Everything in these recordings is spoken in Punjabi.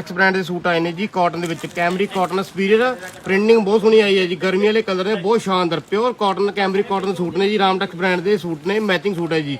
ਰਾਮਟੈਕਸ ਬ੍ਰਾਂਡ ਦੇ ਸੂਟ ਆਏ ਨੇ ਜੀ ਕਾਟਨ ਦੇ ਵਿੱਚ ਕੈਮਰੀ ਕਾਟਨ ਸਪੀਰੀਅਰ ਪ੍ਰਿੰਟਿੰਗ ਬਹੁਤ ਸੋਹਣੀ ਆਈ ਹੈ ਜੀ, ਗਰਮੀ ਵਾਲੇ ਕਲਰ ਨੇ, ਬਹੁਤ ਸ਼ਾਨਦਾਰ pure cotton cambric cotton suit ਨੇ ਜੀ ਰਾਮਟੈਕਸ ਬ੍ਰਾਂਡ ਦੇ ਸੂਟ ਨੇ ਮੈਚਿੰਗ ਸੂਟ ਹੈ ਜੀ।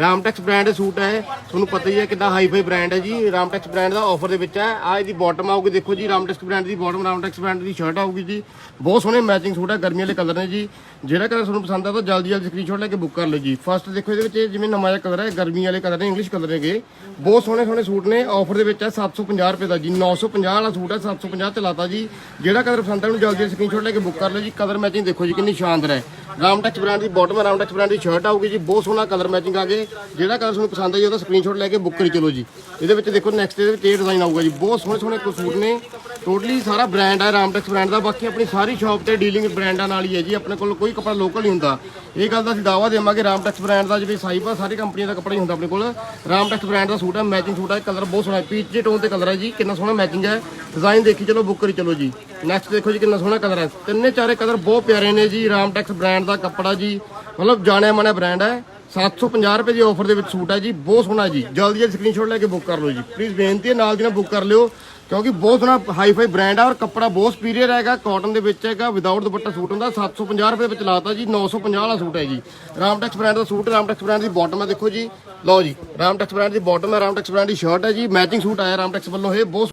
ਰਾਮਟੈਕਸ ਬ੍ਰਾਂਡ ਦੇ ਸੂਟ ਹੈ। ਤੁਹਾਨੂੰ ਪਤਾ ਹੀ ਹੈ ਕਿੰਨਾ ਹਾਈਫਾਈ ਬ੍ਰਾਂਡ ਹੈ ਜੀ। ਰਾਮਟੈਕਸ ਬ੍ਰਾਂਡ ਦਾ ਆਫਰ ਦੇ ਵਿੱਚ ਹੈ। ਆ ਇਹਦੀ ਬਾਟਮ ਆਊਗੀ। ਦੇਖੋ ਜੀ, ਰਾਮਟੈਕਸ ਬ੍ਰਾਂਡ ਦੀ ਬਾਟਮ ਰਾਮਟੈਕਸ ਬ੍ਰਾਂਡ ਦੀ ਸ਼ਰਟ ਆਊਗੀ ਜੀ। ਬਹੁਤ ਸੋਹਣੇ ਮੈਚਿੰਗ ਸੂਟ ਹੈ। ਗਰਮੀ ਵਾਲੇ ਕਲਰ ਨੇ ਜੀ। ਜਿਹੜਾ ਕਲਰ ਤੁਹਾਨੂੰ ਪਸੰਦ ਆ ਤਾਂ ਜਲਦੀ ਜਲਦੀ ਸਕਰੀਨਸ਼ਾਟ ਲੈ ਕੇ ਬੁੱਕ ਕਰ ਲਓ ਜੀ। ਫਸਟ ਦੇਖੋ ਇਹਦੇ ਵਿੱਚ ਇਹ ਜਿਵੇਂ ਨਵਾਂ ਜਿਹਾ ਕਲਰ ਹੈ, ਗਰਮੀ ਵਾਲੇ ਕਲਰ ਨੇ ਇੰਗਲਿਸ਼ ਕਲਰ ਨੇਗੇ ਬਹੁਤ ਸੋਹਣੇ ਸੋਹਣੇ ਸੂਟ ਨੇ। ਆਫਰ ਦੇ ਵਿੱਚ ਹੈ 750 ਰੁਪਏ ਦਾ ਜੀ। 950 ਵਾਲਾ ਸੂਟ ਹੈ 750 ਤੇ ਲਾਤਾ ਜੀ। ਜਿਹੜਾ ਕਲਰ ਪਸੰਦ ਹੈ ਉਹਨੂੰ ਜਲਦੀ ਸਕਰੀਨਸ਼ਾਟ ਲੈ ਕੇ ਬੁੱਕ ਕਰ ਲਓ ਜੀ। ਕਲਰ ਮੈਚਿੰਗ ਦੇਖੋ ਜੀ, ਕਿੰਨੀ ਸ਼ਾਨਦਾਰ ਹੈ। ਰਾਮ ਟੱਚ ਬ੍ਰਾਂਡ ਦੀ ਬਾਟਮ ਰਾਮ ਟੱਚ ਬ੍ਰਾਂਡ ਦੀ ਸ਼ਰਟ ਆਊਗੀ ਜੀ, ਬਹੁਤ ਸੋਹਣਾ ਕਲਰ ਮੈਚਿੰਗ ਆ ਗਏ ਜਿਹੜਾ ਕਲਰ ਤੁਹਾਨੂੰ ਪਸੰਦ ਆਈ ਜੀ ਉਹਦਾ ਸਕਰੀਨਸ਼ਾਟ ਲੈ ਕੇ ਬੁੱਕ ਕਰੀ ਚਲੋ ਜੀ। ਇਹਦੇ ਵਿੱਚ ਦੇਖੋ ਨੈਕਸਟ ਇਹਦੇ ਵਿੱਚ ਇਹ ਡਿਜ਼ਾਈਨ ਆਊਗਾ ਜੀ, ਬਹੁਤ ਸੋਹਣੇ ਸੋਹਣੇ ਕੁ ਸੂਟ ਨੇ। ਟੋਟਲੀ ਸਾਰਾ ਬ੍ਰਾਂਡ ਹੈ ਰਾਮਟੈਕਸ ਬ੍ਰਾਂਡ ਦਾ, ਬਾਕੀ ਆਪਣੀ ਸਾਰੀ ਸ਼ਾਪ ਤੇ ਡੀਲਿੰਗ ਬ੍ਰਾਂਡਾਂ ਨਾਲ ਹੀ ਹੈ ਜੀ, ਆਪਣੇ ਕੋਲ ਕੋਈ ਕੱਪੜਾ ਲੋਕਲ ਨਹੀਂ ਹੁੰਦਾ। ਇਹ ਗੱਲ ਦਾ ਅਸੀਂ ਦਾਵਾ ਦੇਵਾਂਗੇ ਰਾਮਟੈਕਸ ਬ੍ਰਾਂਡ ਦਾ ਜਿਵੇਂ ਸਾਈਬਾ ਸਾਰੀ ਕੰਪਨੀਆਂ ਦਾ ਕੱਪੜਾ ਹੀ ਹੁੰਦਾ ਆਪਣੇ ਕੋਲ। ਰਾਮਟੈਕਸ ਬ੍ਰਾਂਡ ਦਾ ਸੂਟ ਹੈ ਮੈਚਿੰਗ ਸੂਟ ਹੈ ਕਲਰ ਬਹੁਤ ਸੋਹਣਾ ਹੈ। ਪੀਚ ਟੋਨ ਤੇ ਕਲਰ ਹੈ ਜੀ, ਕਿੰਨਾ ਸੋਹਣਾ ਮੈਚਿੰਗ ਹੈ। ਡਿਜ਼ਾਈਨ ਦੇਖੀ ਚਲੋ ਬੁੱਕ ਕਰੀ ਚਲੋ ਜੀ। ਨੈਕਸਟ ਦੇਖੋ ਜੀ, ਕਿੰਨਾ ਸੋਹਣਾ ਕਲਰ ਹੈ। ਤਿੰਨੇ ਚਾਰੇ ਕਲਰ ਬਹੁਤ ਪਿਆਰੇ ਨੇ ਜੀ ਰਾਮਟੈਕਸ ਬ੍ਰਾਂਡ ਦਾ ਕੱਪੜਾ ਜੀ। ਮਤਲਬ ਜਾਣਿਆ ਮਾਣਿਆ ਬ੍ਰਾਂਡ ਹੈ। 750 ਰੁਪਏ ਦੀ ਆਫਰ ਦੇ ਵਿੱਚ ਸੂਟ ਹੈ ਜੀ, ਬਹੁਤ ਸੋਹਣਾ ਜੀ। ਜਲਦੀ ਜਲਦੀ ਸਕਰੀਨਸ਼ਾਟ ਲੈ ਕੇ ਬੁੱਕ ਕਰ ਲਓ ਜੀ। ਪਲੀਜ਼ ਬੇਨਤੀ ਹੈ, ਨਾਲ ਦੀ ਨਾਲ ਬੁੱਕ ਕਰ ਲਿਓ। ਕਿਉਂਕਿ ਬਹੁਤ ਸੋਹਣਾ ਹਾਈ ਫਾਈ ਬ੍ਰਾਂਡ ਹੈ ਔਰ ਕੱਪੜਾ ਬਹੁਤ ਸੁਪੀਰੀਅਰ ਹੈਗਾ ਕਾਟਨ ਦੇ ਵਿੱਚ ਹੈਗਾ ਵਿਦਆਊਟ ਦੁਪੱਟਾ ਸੂਟ ਹੁੰਦਾ 750 ਰੁਪਏ ਵਿੱਚ ਲਾਤਾ ਜੀ 950 ਵਾਲਾ ਸੂਟ ਹੈ ਜੀ। ਰਾਮਟੈਕਸ ਬ੍ਰਾਂਡ ਦਾ ਸੂਟ ਰਾਮਟੈਕਸ ਬ੍ਰਾਂਡ ਦੀ ਬਾਟਮ ਹੈ, ਦੇਖੋ ਜੀ। ਲਓ ਜੀ ਰਾਮਟੈਕਸ ਬ੍ਰਾਂਡ ਦੀ ਬਾਟਮ ਹੈ ਰਾਮਟੈਕਸ ਬ੍ਰਾਂਡ ਦੀ ਸ਼ਰਟ ਹੈ ਜੀ ਮੈਚਿੰਗ ਸੂਟ ਆਇਆ ਰਾਮਟੈਕਸ ਵੱਲੋਂ ਇਹ, ਬਹੁਤ